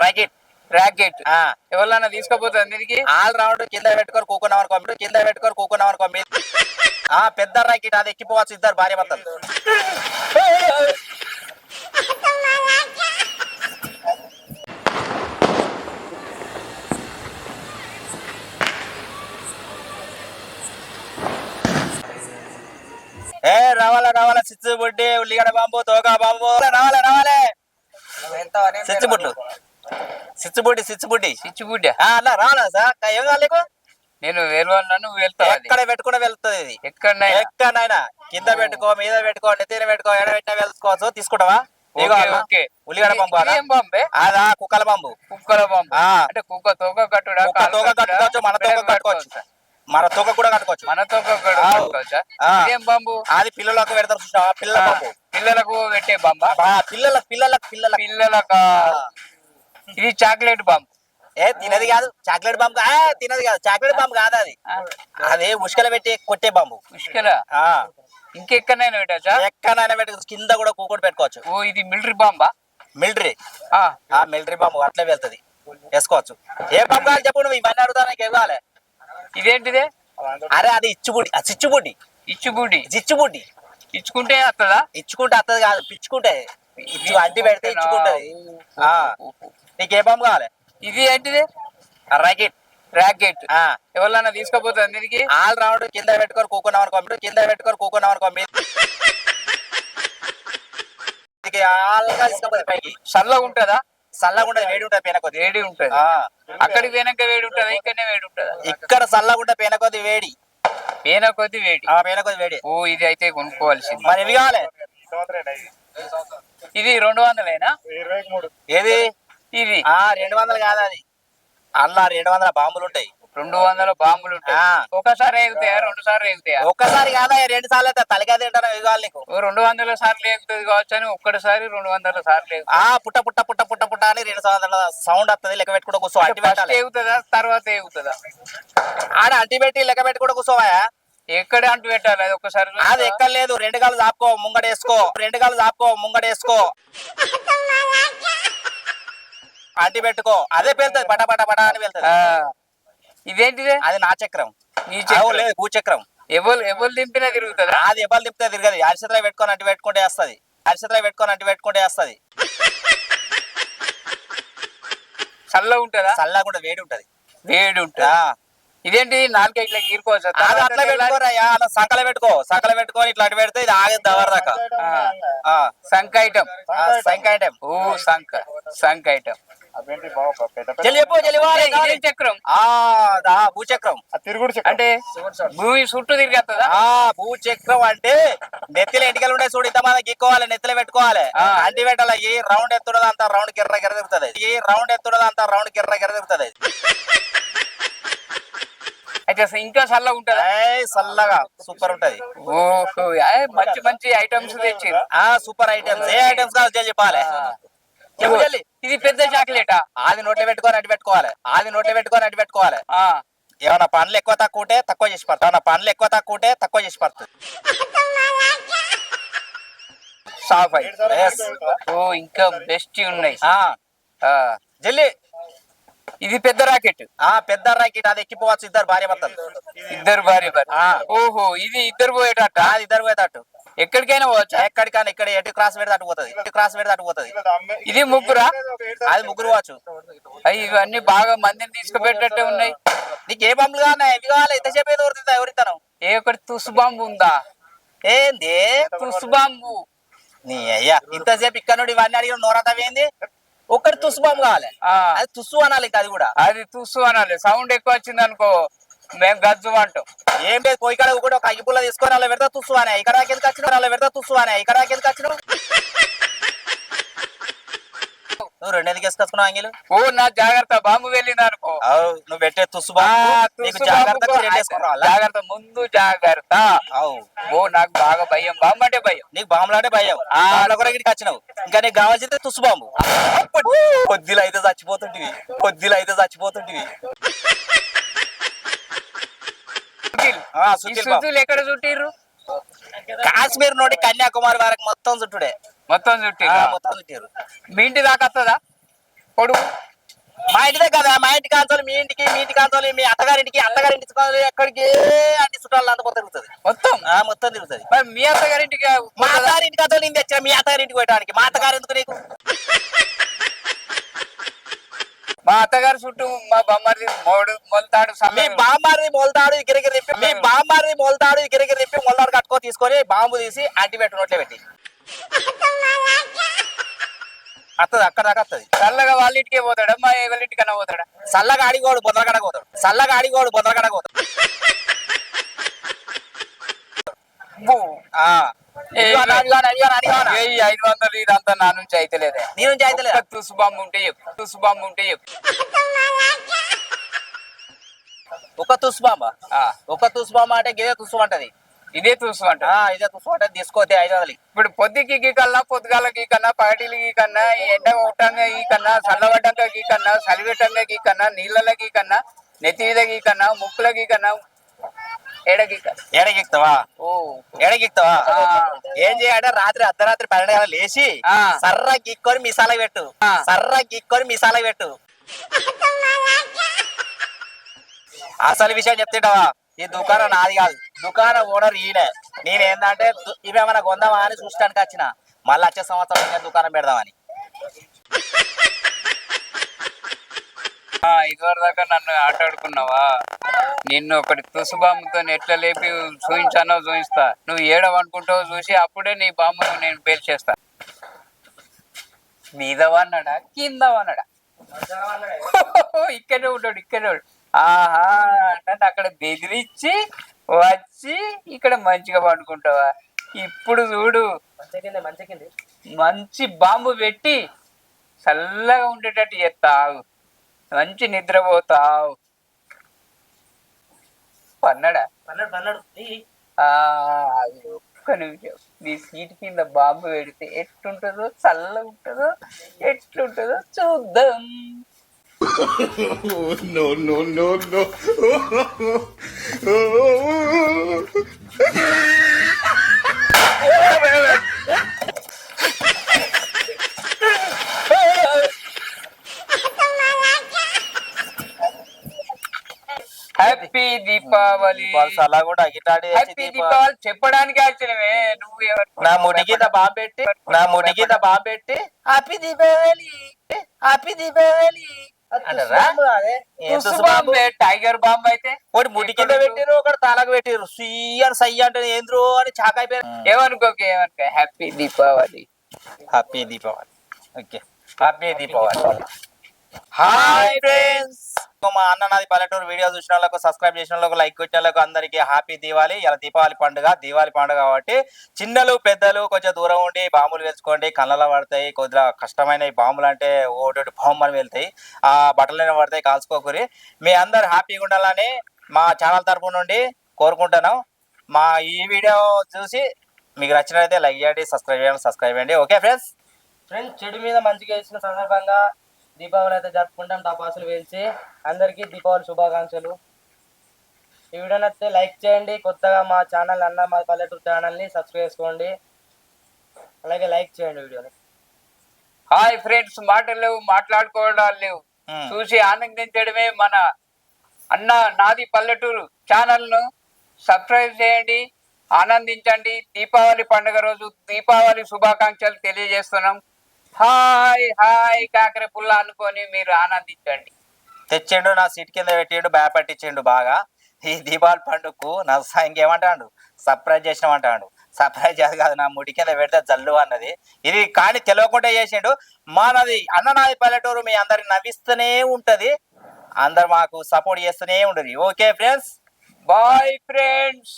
Racket racket ఆ ఎవరన్నా తీసుకపోతుంది దీనికి ఆల్ రౌండ్ కింద పెట్టుకొని కూకున్నాం అనుకో కింద పెట్టుకొని కూకున్నాం అనుకో ఆ పెద్ద ర్యాకెట్ అది ఎక్కిపోవచ్చు ఇద్దరు భార్య భర్తలు. ఏ రావాలా రావాలా సిచ్చు బుడ్డి ఉల్లిగడ్డ బాంబు తోక బాంబు. రావాలా రావాలే. సిచ్చుబుడ్లు సిచ్చుబుడ్డి సిచ్చుబుడ్డి చిచ్చుబుడ్డ ఆ, అలా రావాలా సార్? ఏం నీకు? నేను వేరువాళ్ళను నువ్వు వెళ్తావు ఎక్కడ పెట్టుకున్నా వెళ్తుంది ఇది. ఎక్కడైనా ఎక్కడైనా కింద పెట్టుకో మీద పెట్టుకో నెత్తిన పెట్టుకో ఎడ పెట్టినా వెళ్తుకోవచ్చు తీసుకుంటావా? పంపు ఏం అదా కుక్కల పంపు. కుక్కల. అంటే కుక్క తోక కట్టుడా తోక కట్టుకోవచ్చు మన తోక కట్టుకోవచ్చు? మన తోక కూడా కట్టుకోవచ్చు. మన తోక. ఇదేం బాంబు అది పిల్లలకు పెడతారు పిల్లల పిల్లలకు పెట్టే బాంబా పిల్లలకు పిల్లలకు పిల్లలకు పిల్లలక ఇది చాక్లెట్ బాంబు. ఏ తినది కాదు. చాక్లెట్ బాంబు తినది కాదు. చాక్లెట్ బాంబు కాదు అది. అది ఉష్కల పెట్టి కొట్టే బాంబు. ముష్కల? ఆ, ఇంకెక్కడైనా పెట్టచ్చా? ఎక్కడైనా పెట్టి కింద కూడా కూకుడు పెట్టుకోవచ్చు. ఓ ఇది మిలిటరీ బాంబా? మిలిటరీ. ఆ, మిలిటరీ బాంబు అట్లే వెళ్తది. వేసుకోవచ్చు. ఏ బాంబు కావాలి చెప్పు నువ్వు? ఇవన్నీ అడుగుతా నీకు ఏం కావాలి? ఇదేంటిదే? అరే అది ఇచ్చుబుడి ఆ చిచ్చుబుడ్డి. ఇచ్చుబుడి చిచ్చుబుడ్డి. ఇచ్చుకుంటే వస్తుందా ఇచ్చుకుంటే అత్తది కాదు. పిచ్చుకుంటే. ఇచ్చు అంటి పెడితే ఇచ్చుకుంటది. ఆ. నీకు ఏ బాంబు కావాలి. ఇది ఏంటిది? ర్యాకెట్ ర్యాకెట్ ఆ. ఎవరన్నా తీసుకపోతుంది దీనికి? ఆల్ రౌండ్ కింద పెట్టుకొని కూకున్నాం అనుకో కింద పెట్టుకొని కూకున్నాం అనుకో ఇది పైకి. చల్లగా ఉంటుందా? చల్లగా ఉంటది వేడి ఉంటది పేన కొద్ది వేడి ఉంటది. ఆ. అక్కడికి పోయినాక వేడి ఉంటుందా? ఇక్కడనే వేడి ఉంటుందా? ఇక్కడ చల్లగా ఉంటే పేన కొద్ది వేడి. పేన కొద్ది వేడి. ఆ పేన కొద్ది వేడి. ఓ ఇది అయితే కొనుక్కోవాల్సింది. మరి ఇవి కావాలి? ఇది రెండు వందలేనా? ఏది? ఇది ఆ రెండు వందలు కాదు అది. అల్లా రెండు వందల బాంబులు ఉంటాయి. రెండు వందల బాంబులు ఉంటాయి. ఒకసారి ఎగుతాయా రెండు సార్లు ఎగుతాయా ఒక్కసారి కాదా రెండు సార్లు అయితే తలకాయ తింటాను నీకు. రెండు వందల సార్లు ఎగుతుంది కావచ్చు అని ఒక్కటిసారి రెండు వందల సార్లు ఆ పుట్ట పుట్ట పుట్ట పుట్ట పుట్ట అని రెండు వందల సౌండ్ వస్తుంది లెక్క పెట్టుకుంటూ కూర్చో అంటి ఫస్ట్ పెట్టాలి. ఎగుతుందా తర్వాత ఎగుతుందా ఆడ అంటి పెట్టి లెక్క పెట్టుకుంటూ కూర్చోవా ఎక్కడ అంటు పెట్టాలి అది ఒకసారి అది? ఎక్కడ లేదు రెండు కాళ్ళు చాపుకో ముంగడేసుకో రెండు కాళ్ళు చాపుకో ముంగడేసుకో అంటి పెట్టుకో. అదే పేలుతుంది. పట పట పట అని వెళ్తుంది. ఇదేంటిదే? అది నా చక్రం. నీ చక్రం. లేదు. భూచక్రం ఎవరు ఎవరు దింపినా తిరుగుతుందా? అది ఎవరు తిప్పితే తిరగదు. అరిసెతలో పెట్టుకొని అంటి పెట్టుకుంటే వేస్తుంది. అరిసెతలో పెట్టుకొని అంటి పెట్టుకుంటే వేస్తుంది. చల్ల ఉంటుందా? చల్లగా కూడా వేడి ఉంటది. వేడి ఉంటుంది. ఇదేంటి? నాలుగు ఇట్లా గీరుకోవచ్చా అట్లా పెట్టుకోరయ్యా అలా సకల పెట్టుకో. సకల పెట్టుకొని ఇట్లా అటు పెడితే ఇది ఆగదు దవర దాకా. సంక్ ఐటమ్ ఆ, సంఖ్య ఐటెం ఓ సంక్ సంక్ ఐటమ్ చక్రం? భూచక్రం. అంటే భూమి చుట్టూ తిరిగేస్తుందా? ఆ భూచక్రం అంటే నెత్తిలో ఎంటికలు ఉండే చూడు ఇంతమంది గీక్కోవాలి నెత్తిలో పెట్టుకోవాలి. ఆ. అంటి పెట్టాలి ఏ రౌండ్ ఎత్తున్నది అంత రౌండ్ గిర్ర గిర్ర తిరుగుతుంది. ఏ రౌండ్ ఎత్తున్నది అంత రౌండ్ గిర్ర గిర్ర తిరుగుతుంది. అయితే ఇంకా చల్ల ఉంటుందా? ఏయ్, చల్లగా సూపర్ ఉంటది. ఓహో మంచి మంచి ఐటమ్స్ తెచ్చారు ఆ సూపర్ ఐటమ్స్ ఏ ఐటమ్స్ కావాలి జల్లి చెప్పాలి. ఇది పెద్ద చాక్లెటా? ఆది నోట్లో పెట్టుకొని అటు పెట్టుకోవాలి. ఆది నోట్లో పెట్టుకొని అటు పెట్టుకోవాలి. ఆ, ఏమన్నా పనులు ఎక్కువ తక్కువ ఉంటే తక్కువ చేసి పడుతుంది ఏమన్నా పనులు ఎక్కువ తక్కువ ఉంటే తక్కువ చేసి పడుతుంది Yes. ఓ ఇంకా బెస్ట్ ఉన్నాయి. జల్లి. ఇది పెద్ద రాకెట్. ఆ పెద్ద రాకెట్. అది ఎక్కిపోవచ్చు. ఇద్దరు భార్య భర్తలు. ఇద్దరు భార్య. ఓహో ఇది ఇద్దరు పోయేటట్ట? అది ఇద్దరు పోయేటట్టు. ఎక్కడికైనా పోవచ్చా. ఎక్కడికైనా ఇక్కడ ఎటు క్రాస్ పెడితే అటు పోతుంది. ఇటు క్రాస్ పెడితే అటు పోతుంది. ఇది ముగ్గురా? అది ముగ్గురు పోవచ్చు ఇవన్నీ బాగా మందిని తీసుకుపెట్టేట్టే ఉన్నాయి. నీకు ఏ బొమ్మలు కావాలి ఇవి కావాలి. ఎంతసేపు ఏదో ఎవరితా ఎవరిస్తాను ఏ ఒకటి తుసు బాంబు ఉందా? ఏంది? తుసు బాంబు. నీ అయ్యా ఇంతసేపు ఇక్కడ నుండి ఇవన్నీ అడిగిన నోరంతా ఏంది ఒక్కటి తుస్సు బొమ్మ కావాలి. అది తుస్సు అనాలి అది కూడా. అది తుస్సు అనాలి. సౌండ్ ఎక్కువ వచ్చింది అనుకో మేము గజ్జు అంటాం. ఏం లేదు పోయి కాడ కూడా ఒక అగ్గిపుల్ల తీసుకొని అలా పెడతా తుస్సు అనే. ఇక్కడ కిందకి వచ్చిన అలా పెడతా తుస్సు అనే. ఇక్కడ కిందకి వచ్చిన నువ్వు రెండు ఎందుకు వేసుకొచ్చుకున్నావు అంగిలు ఓ నా జాగ్రత్త బాంబు వెళ్ళింది అనుకో. నువ్వు పెట్టే తుస్సు వేసుకున్నావు జాగ్రత్త ముందు జాగ్రత్త. ఓ నాకు బాగా భయం. బాంబు అంటే భయం. నీకు బాంబులాంటే భయం. ఆ. బాంబుల కూడా ఇక్కడికి వచ్చినావు. ఇంకా నీకు కావాల్సిందే తుస్సు బాంబు. కొద్దిలో అయితే చచ్చిపోతుంటివి. కొద్దిలో అయితే చచ్చిపోతుంటివి సుఖిల్. ఆ, ఈ సుఖిల్ బాబు. సుతులు. ఎక్కడ చుట్టిర్రు? కాశ్మీర్ నుండి కన్యాకుమారి వరకు మొత్తం చుట్టుడే. మొత్తం ఆ, చుట్టిర్రు మొత్తం చుట్టారు మీ ఇంటి దాకా వస్తుందా పొడుగు. మా ఇంటిదే కదా మా ఇంటి కాంతోలు మీ ఇంటికి మీ ఇంటి కాంతోలు మీ అత్తగారింటికి కాంతోలు ఎక్కడికి అన్ని చుట్టాలు అంతా మొత్తం తిరుగుతుంది. మొత్తం? మొత్తం తిరుగుతుంది. మరి మీ అత్తగారింటికి మా అత్తగారింటి కాంతోలు నేను తెచ్చా మీ అత్తగారింటికి పోయడానికి మా అత్తగారు ఎందుకు నీకు? మా అత్తగారు చుట్టూ మా బొమ్మది మోడు మొలతాడు మీ సమ్మె బామ్మారిని మొలతాడు గిరిగిరి తిప్పి మీ బామ్మారిని మొలతాడు గిరిగిరి తిప్పి మొలతాడు కట్టుకో తీసుకొని బాంబు తీసి అంటి పెట్టు నోట్లో పెట్టి. అత్తది అక్కడ దాకా వస్తుంది చల్లగా వాళ్ళ ఇంటికే పోతాడా? మా వాళ్ళ ఇంటికన్నా పోతాడా? చల్లగా ఆడిగోడు బొందలగడకు పోతాడు. చల్లగా ఆడిగోడు బొందలగడకు పోతాడు. ఈ ఐదు వందలు ఇదంతా నా నుంచి అయితేలేదే. నీ నుంచి అయితే లేదా? తుసు బాంబు ఉంటే చెప్పు తుసు బాంబు ఉంటే చెప్పు. ఒక తుస్బాంబ ఆ, ఒక తుస్బాంబ అంటే గిదే తుస్సు అంటది. ఇదే తుసు అంట. ఆ, ఇదే తుస్సు అంటే తీసుకోతే ఐదు వందలు. ఇప్పుడు పొద్దుకి గీకన్నా పొద్దుగాల గీకన్నా పగటిలు గీకన్నా ఈ ఎండ కొట్టంగా గీకన్నా చల్లబడ్డాక గీకన్నా చలిపెట్టంగా గీకన్నా నీళ్ళలో గీకన్నా నెత్తి మీద గీకన్నా ముక్కుల గీకన్నా ఎడ గీకన్నా ఎడగిక్తావా ఎడగిక్తావా. ఏం చేయాలంటే రాత్రి అర్ధరాత్రి పన్నెండు గంటలు లేచి. సర్ర గిక్కొని మిసాల పెట్టు. సర్ర గిక్కొని మిసాల పెట్టు. అసలు విషయం చెప్తుంటావా? ఈ దుకాణం నాది కాదు. దుకాణం ఓనర్ ఈయనే. నేను ఏంటంటే దు- ఇవేమన్నా కొందామా అని చూడటానికి వచ్చిన. మళ్ళీ వచ్చే సంవత్సరం నేను దుకాణం పెడదామని. ఆ, ఇదివరకు దాకా నన్ను ఆటాడుకున్నావా? నిన్ను ఒకటి తుసు బాంబుతో ఎట్లా లేపి చూయించానో చూయిస్తా. నువ్వు ఏడవనుకుంటావో చూసి అప్పుడే నీ బాంబును నేను పేల్చేస్తా. మీదవన్నాడా కిందవన్నాడా కింద ఇక్కడే ఉంటాడు ఇక్కడే ఆహా అంటే అక్కడ బెదిరించి వచ్చి ఇక్కడ మంచిగా పండుకుంటావా? ఇప్పుడు చూడు. మంచి బాంబు పెట్టి చల్లగా ఉండేటట్టు చేస్తావు మంచి నిద్రపోతావు. పన్నడా? ఆ, అది ఒక్క నిమిషం. నీ సీట్ కింద బాంబు పెడితే ఎట్లుంటుందో చల్లగా ఉంటుందో ఎట్లుంటుందో చూద్దాం. No, no, no, no. Happy Deepavali వాళ్ళు సలా కూడా గిటాడి హ్యాపీ దీపావళి చెప్పడానికి వచ్చినవే నువ్వు ఎవరు? నా ముడి కింద బాంబు పెట్టి నా ముడి కింద బాంబు పెట్టి హ్యాపీ దీపావళి హ్యాపీ దీపావళి అంటారా ఏం తుస్సు తుస్సు బాంబు? బాంబే టైగర్ బాంబ్ అయితే? ఒకటి ముడి కింద పెట్టిరు ఒకటి తలకు పెట్టిరు. సుయ్య అని సయ్య అంటే ఏంద్రో అని చాకాయిపోయారు ఏమనుకోక ఏమనుకో happy Deepavali happy Deepavali okay happy Deepavali hi friends మా అన్న నాది పల్లెటూరు వీడియో చూసిన వాళ్ళకు సబ్స్క్రైబ్ చేసిన వాళ్ళకు లైక్ కొట్టిన వాళ్ళకు అందరికీ హ్యాపీ దీవాలి ఇలా దీపావళి పండుగ దీపావళి పండుగ కాబట్టి చిన్నలు పెద్దలు కొంచెం దూరం ఉండి బాంబులు వేసుకోండి కళ్ళలో పడతాయి కొద్దిగా కష్టమైన బాంబులు అంటే ఓటోటి బాంబులు వెళ్తాయి ఆ బట్టలైనా పడతాయి కాల్చుకోకూరి. మీ అందరు హ్యాపీగా ఉండాలని మా ఛానల్ తరపు నుండి కోరుకుంటున్నాం. మా ఈ వీడియో చూసి మీకు నచ్చినట్లయితే లైక్ చేయండి సబ్స్క్రైబ్ చేయండి సబ్స్క్రైబ్ చేయండి. ఓకే ఫ్రెండ్స్ ఫ్రెండ్స్ చెడు మీద మంచిగా ఇచ్చిన సందర్భంగా దీపావళి అయితే జరుపుకుంటాం. టపాసులు వేల్చి అందరికీ దీపావళి శుభాకాంక్షలు. ఈ వీడియో నచ్చితే లైక్ చేయండి. కొత్తగా మా ఛానల్ అన్న మా పల్లెటూరు ఛానల్ని సబ్స్క్రైబ్ చేసుకోండి. అలాగే లైక్ చేయండి వీడియోని. హాయ్ ఫ్రెండ్స్ మాటలు లేవు మాట్లాడుకోవడాలు లేవు. చూసి ఆనందించడమే మన అన్న నాది పల్లెటూరు ఛానల్ను సబ్స్క్రైబ్ చేయండి ఆనందించండి. దీపావళి పండుగ రోజు దీపావళి శుభాకాంక్షలు తెలియజేస్తున్నాం. హాయ్ హాయ్ కాకర పుల్ల అనుకొని మీరు ఆనందించండి. తెచ్చిండు నా సీట్ కింద పెట్టిండు భయపట్టించిండు బాగా. ఈ దీపావళి పండుగకు నా ఇంకేమంటాడు సర్ప్రైజ్ చేసినామంటాడు. సర్ప్రైజ్ అది కాదు నా ముడి కింద పెడితే జల్లు అన్నది. ఇది కానీ తెలియకుండా చేసిండు. మానది అన్ననాది పల్లెటూరు మీ అందరికి నవ్విస్తూనే ఉంటది. అందరు మాకు సపోర్ట్ చేస్తూనే ఉండదు ఓకే ఫ్రెండ్స్ బాయ్ ఫ్రెండ్స్